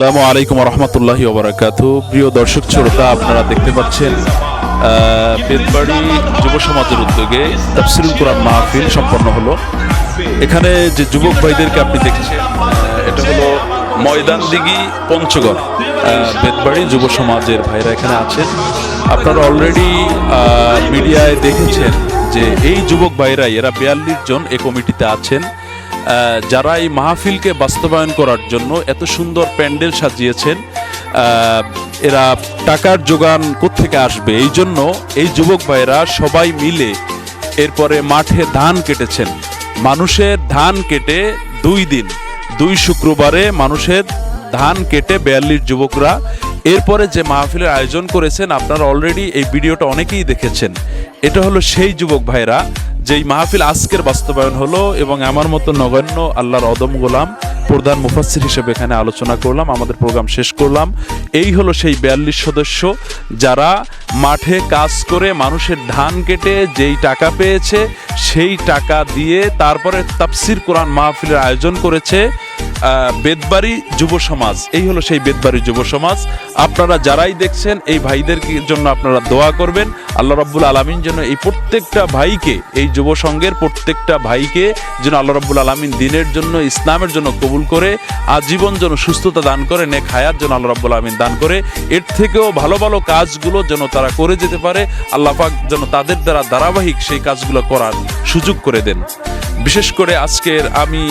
আসসালামু আলাইকুম রহমতুল্লাহি ওবরাকাতু প্রিয় দর্শক শ্রোতা আপনারা দেখতে পাচ্ছেন আহ, বেতবাড়ি যুব সমাজের উদ্যোগে তাফসিরুল কোরআন মাহফিল সম্পন্ন হলো। এখানে যে যুবক ভাইদেরকে আপনি দেখছেন এটা হলো ময়দান দিঘি পঞ্চগড়। আহ, বেতবাড়ি যুব সমাজের ভাইরা এখানে আছেন। আপনারা অলরেডি মিডিয়ায় দেখেছেন যে এই যুবক ভাইরাই এরা বিয়াল্লিশ জন এ কমিটিতে আছেন। যারা এই মাহফিলকে বাস্তবায়ন করার জন্য এত সুন্দর প্যান্ডেল সাজিয়েছেন এরা টাকার যোগান কোত্থেকে আসবে? এই জন্য এই যুবক ভাইরা সবাই মিলে এরপরে মাঠে ধান কেটেছেন। মানুষের ধান কেটে দুই দিন, দুই শুক্রবারে মানুষের ধান কেটে বিয়াল্লিশ যুবকরা এরপরে যে মাহফিলের আয়োজন করেছেন, আপনারা অলরেডি এই ভিডিওটা অনেকেই দেখেছেন। এটা হলো সেই যুবক ভাইরা, যেই মাহফিল আজকের বাস্তবায়ন হলো এবং আমার মতো নগণ্য আল্লাহর অদম গোলাম, প্রধান মুফাসসির হিসেবে এখানে আলোচনা করলাম, আমাদের প্রোগ্রাম শেষ করলাম। এই হলো সেই বিয়াল্লিশ সদস্য যারা মাঠে কাজ করে মানুষের ধান কেটে যেই টাকা পেয়েছে, সেই টাকা দিয়ে তারপরে তাফসির কোরআন মাহফিলের আয়োজন করেছে। বেদবাড়ি যুব সমাজ। এই হলো সেই বেদবাড়ি যুব সমাজ। আপনারা যারাই দেখছেন, এই ভাইদের জন্য আপনারা দোয়া করবেন। আল্লাহ রাব্বুল আলমিন যেন এই প্রত্যেকটা ভাইকে, এই যুব সংঘের প্রত্যেকটা ভাইকে যেন আল্লাহ রাব্বুল আলমিন দিনের জন্য, ইসলামের জন্য কবুল করে, আজীবন যেন সুস্থতা দান করে, নেক হায়াত যেন আল্লাহ রাব্বুল আলমিন দান করে। এর থেকেও ভালো ভালো কাজগুলো যেন তারা করে যেতে পারে। আল্লাহ পাক যেন তাদের দ্বারা ধারাবাহিক সেই কাজগুলো করার সুযোগ করে দেন। বিশেষ করে আজকের আমি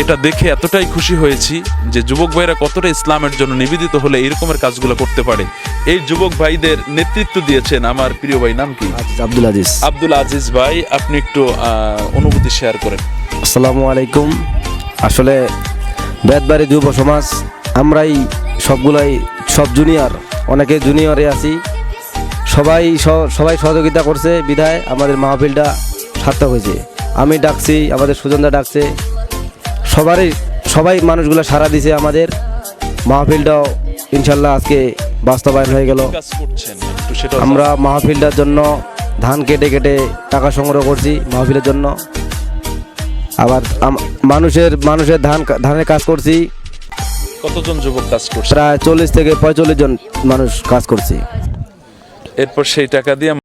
এটা দেখে এতটাই খুশি হয়েছি যে যুবক ভাইরা কতটা ইসলামের জন্য নিবেদিত হলে এরকমের কাজগুলো করতে পারে। এই যুবক ভাইদের নেতৃত্ব দিয়েছেন আমার প্রিয় ভাই নাম কি? আব্দুল আজিজ। আব্দুল আজিজ। ভাই আপনি একটু অনুভূতি শেয়ার করেন। আসসালামু আলাইকুম। আসলে বেদবাড়ি যুব সমাজ আমরাই সবগুলাই সব জুনিয়র অনেকে জুনিয়রে আছি। সবাই সবাই সহযোগিতা করছে বিধায় আমাদের মাহফিলটা সার্থক হয়েছে। আমি ডাকছি আমাদের সুজনদা ডাকছে। সবারই সবাই মানুষগুলো সারা দিছে আমাদের। মাহফিলটাও ইনশাল্লাহ আজকে বাস্তবায়ন হয়ে গেল। আমরা মাহফিলটার জন্য ধান কেটে কেটে টাকা সংগ্রহ করছি মাহফিলের জন্য। আবার মানুষের মানুষের ধান ধানের কাজ করছি। কতজন যুবক কাজ করছে? প্রায় চল্লিশ থেকে পঁয়তাল্লিশ জন মানুষ কাজ করছি। এরপর সেই টাকা দিয়ে